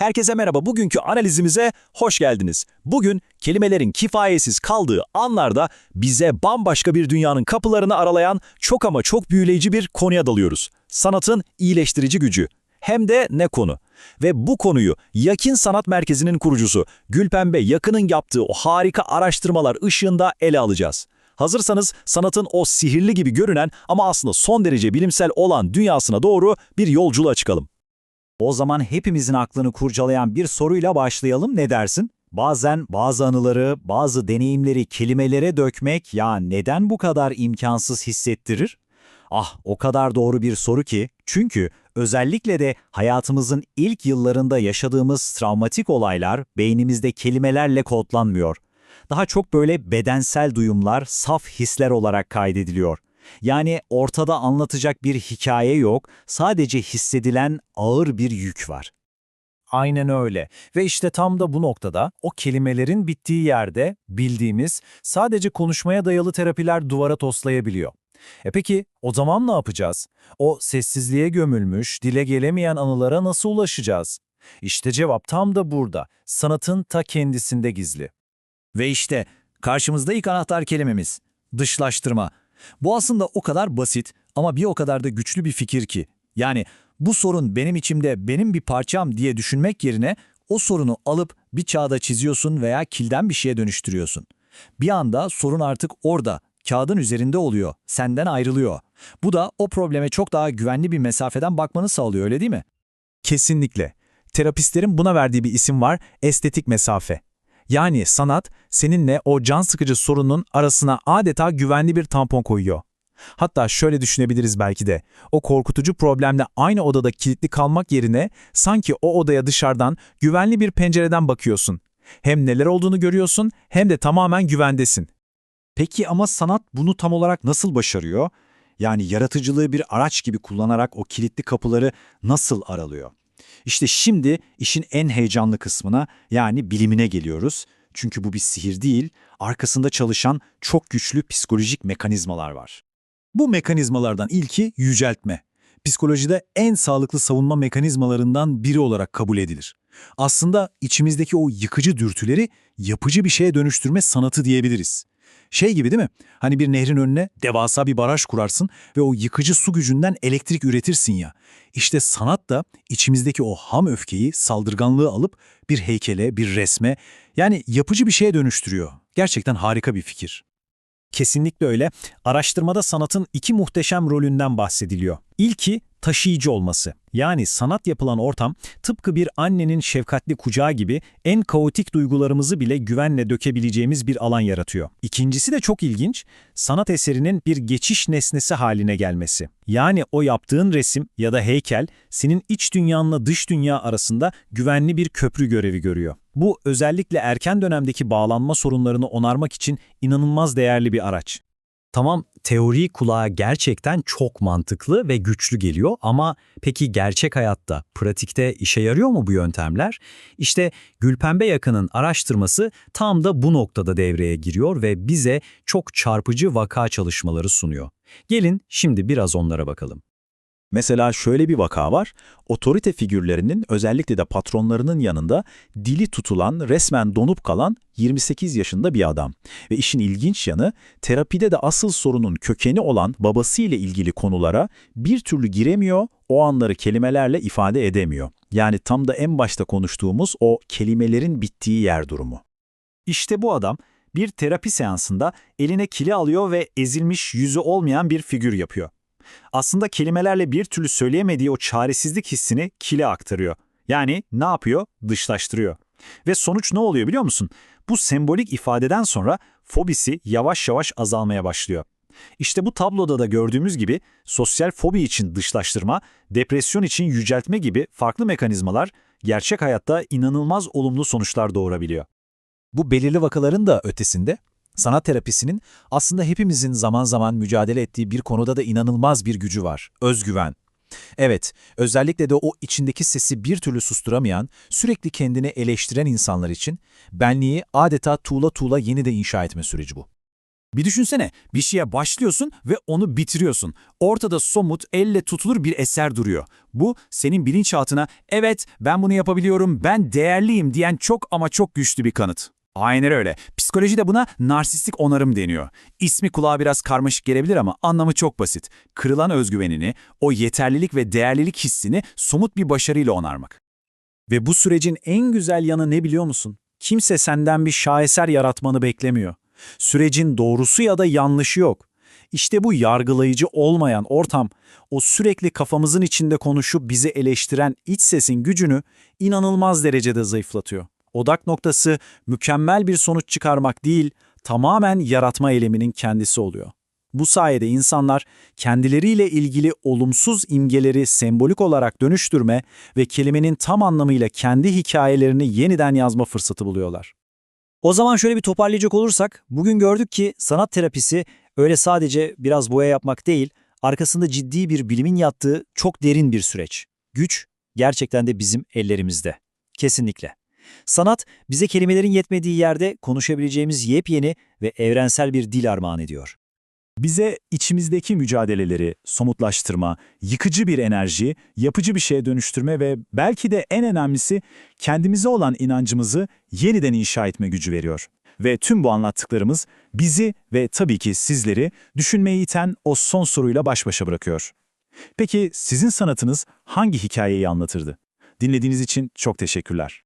Herkese merhaba. Bugünkü analizimize hoş geldiniz. Bugün kelimelerin kifayetsiz kaldığı anlarda bize bambaşka bir dünyanın kapılarını aralayan çok ama çok büyüleyici bir konuya dalıyoruz. Sanatın iyileştirici gücü. Hem de ne konu? Ve bu konuyu Yakin Sanat Merkezi'nin kurucusu Gülpembe Yakın'ın yaptığı o harika araştırmalar ışığında ele alacağız. Hazırsanız sanatın o sihirli gibi görünen ama aslında son derece bilimsel olan dünyasına doğru bir yolculuğa çıkalım. O zaman hepimizin aklını kurcalayan bir soruyla başlayalım ne dersin? Bazen bazı anıları, bazı deneyimleri kelimelere dökmek ya neden bu kadar imkansız hissettirir? Ah o kadar doğru bir soru ki çünkü özellikle de hayatımızın ilk yıllarında yaşadığımız travmatik olaylar beynimizde kelimelerle kodlanmıyor. Daha çok böyle bedensel duyumlar, saf hisler olarak kaydediliyor. Yani ortada anlatacak bir hikaye yok, sadece hissedilen ağır bir yük var. Aynen öyle. Ve işte tam da bu noktada o kelimelerin bittiği yerde bildiğimiz sadece konuşmaya dayalı terapiler duvara toslayabiliyor. E peki o zaman ne yapacağız? O sessizliğe gömülmüş, dile gelemeyen anılara nasıl ulaşacağız? İşte cevap tam da burada. Sanatın ta kendisinde gizli. Ve işte karşımızda ilk anahtar kelimemiz, dışlaştırma. Bu aslında o kadar basit ama bir o kadar da güçlü bir fikir ki. Yani bu sorun benim içimde benim bir parçam diye düşünmek yerine o sorunu alıp bir çağda çiziyorsun veya kilden bir şeye dönüştürüyorsun. Bir anda sorun artık orada, kağıdın üzerinde oluyor, senden ayrılıyor. Bu da o probleme çok daha güvenli bir mesafeden bakmanı sağlıyor öyle değil mi? Kesinlikle. Terapistlerin buna verdiği bir isim var, estetik mesafe. Yani sanat, seninle o can sıkıcı sorunun arasına adeta güvenli bir tampon koyuyor. Hatta şöyle düşünebiliriz belki de, o korkutucu problemle aynı odada kilitli kalmak yerine sanki o odaya dışarıdan güvenli bir pencereden bakıyorsun. Hem neler olduğunu görüyorsun hem de tamamen güvendesin. Peki ama sanat bunu tam olarak nasıl başarıyor? Yani yaratıcılığı bir araç gibi kullanarak o kilitli kapıları nasıl aralıyor? İşte şimdi işin en heyecanlı kısmına yani bilimine geliyoruz. Çünkü bu bir sihir değil, arkasında çalışan çok güçlü psikolojik mekanizmalar var. Bu mekanizmalardan ilki yüceltme. Psikolojide en sağlıklı savunma mekanizmalarından biri olarak kabul edilir. Aslında içimizdeki o yıkıcı dürtüleri yapıcı bir şeye dönüştürme sanatı diyebiliriz. Şey gibi değil mi? Hani bir nehrin önüne devasa bir baraj kurarsın ve o yıkıcı su gücünden elektrik üretirsin ya. İşte sanat da içimizdeki o ham öfkeyi, saldırganlığı alıp bir heykele, bir resme, yani yapıcı bir şeye dönüştürüyor. Gerçekten harika bir fikir. Kesinlikle öyle. Araştırmada sanatın iki muhteşem rolünden bahsediliyor. İlki taşıyıcı olması. Yani sanat yapılan ortam tıpkı bir annenin şefkatli kucağı gibi en kaotik duygularımızı bile güvenle dökebileceğimiz bir alan yaratıyor. İkincisi de çok ilginç, sanat eserinin bir geçiş nesnesi haline gelmesi. Yani o yaptığın resim ya da heykel senin iç dünyanla dış dünya arasında güvenli bir köprü görevi görüyor. Bu özellikle erken dönemdeki bağlanma sorunlarını onarmak için inanılmaz değerli bir araç. Tamam, teori kulağa gerçekten çok mantıklı ve güçlü geliyor ama peki gerçek hayatta, pratikte işe yarıyor mu bu yöntemler? İşte Gülpembe Yakın'ın araştırması tam da bu noktada devreye giriyor ve bize çok çarpıcı vaka çalışmaları sunuyor. Gelin şimdi biraz onlara bakalım. Mesela şöyle bir vaka var. Otorite figürlerinin özellikle de patronlarının yanında dili tutulan, resmen donup kalan 28 yaşında bir adam. Ve işin ilginç yanı terapide de asıl sorunun kökeni olan babasıyla ilgili konulara bir türlü giremiyor, o anları kelimelerle ifade edemiyor. Yani tam da en başta konuştuğumuz o kelimelerin bittiği yer durumu. İşte bu adam bir terapi seansında eline kili alıyor ve ezilmiş yüzü olmayan bir figür yapıyor. Aslında kelimelerle bir türlü söyleyemediği o çaresizlik hissini kile aktarıyor. Yani ne yapıyor? Dışlaştırıyor. Ve sonuç ne oluyor biliyor musun? Bu sembolik ifadeden sonra fobisi yavaş yavaş azalmaya başlıyor. İşte bu tabloda da gördüğümüz gibi sosyal fobi için dışlaştırma, depresyon için yüceltme gibi farklı mekanizmalar gerçek hayatta inanılmaz olumlu sonuçlar doğurabiliyor. Bu belirli vakaların da ötesinde sanat terapisinin aslında hepimizin zaman zaman mücadele ettiği bir konuda da inanılmaz bir gücü var. Özgüven. Evet, özellikle de o içindeki sesi bir türlü susturamayan, sürekli kendini eleştiren insanlar için benliği adeta tuğla tuğla yeniden inşa etme süreci bu. Bir düşünsene, bir şeye başlıyorsun ve onu bitiriyorsun. Ortada somut, elle tutulur bir eser duruyor. Bu senin bilinçaltına evet ben bunu yapabiliyorum, ben değerliyim diyen çok ama çok güçlü bir kanıt. Aynen öyle. Psikolojide buna narsistik onarım deniyor. İsmi kulağa biraz karmaşık gelebilir ama anlamı çok basit. Kırılan özgüvenini, o yeterlilik ve değerlilik hissini somut bir başarıyla onarmak. Ve bu sürecin en güzel yanı ne biliyor musun? Kimse senden bir şaheser yaratmanı beklemiyor. Sürecin doğrusu ya da yanlışı yok. İşte bu yargılayıcı olmayan ortam, o sürekli kafamızın içinde konuşup bizi eleştiren iç sesin gücünü inanılmaz derecede zayıflatıyor. Odak noktası mükemmel bir sonuç çıkarmak değil, tamamen yaratma eyleminin kendisi oluyor. Bu sayede insanlar kendileriyle ilgili olumsuz imgeleri sembolik olarak dönüştürme ve kelimenin tam anlamıyla kendi hikayelerini yeniden yazma fırsatı buluyorlar. O zaman şöyle bir toparlayacak olursak, bugün gördük ki sanat terapisi öyle sadece biraz boya yapmak değil, arkasında ciddi bir bilimin yattığı çok derin bir süreç. Güç gerçekten de bizim ellerimizde. Kesinlikle. Sanat bize kelimelerin yetmediği yerde konuşabileceğimiz yepyeni ve evrensel bir dil armağan ediyor. Bize içimizdeki mücadeleleri somutlaştırma, yıkıcı bir enerji, yapıcı bir şeye dönüştürme ve belki de en önemlisi kendimize olan inancımızı yeniden inşa etme gücü veriyor. Ve tüm bu anlattıklarımız bizi ve tabii ki sizleri düşünmeyi iten o son soruyla baş başa bırakıyor. Peki sizin sanatınız hangi hikayeyi anlatırdı? Dinlediğiniz için çok teşekkürler.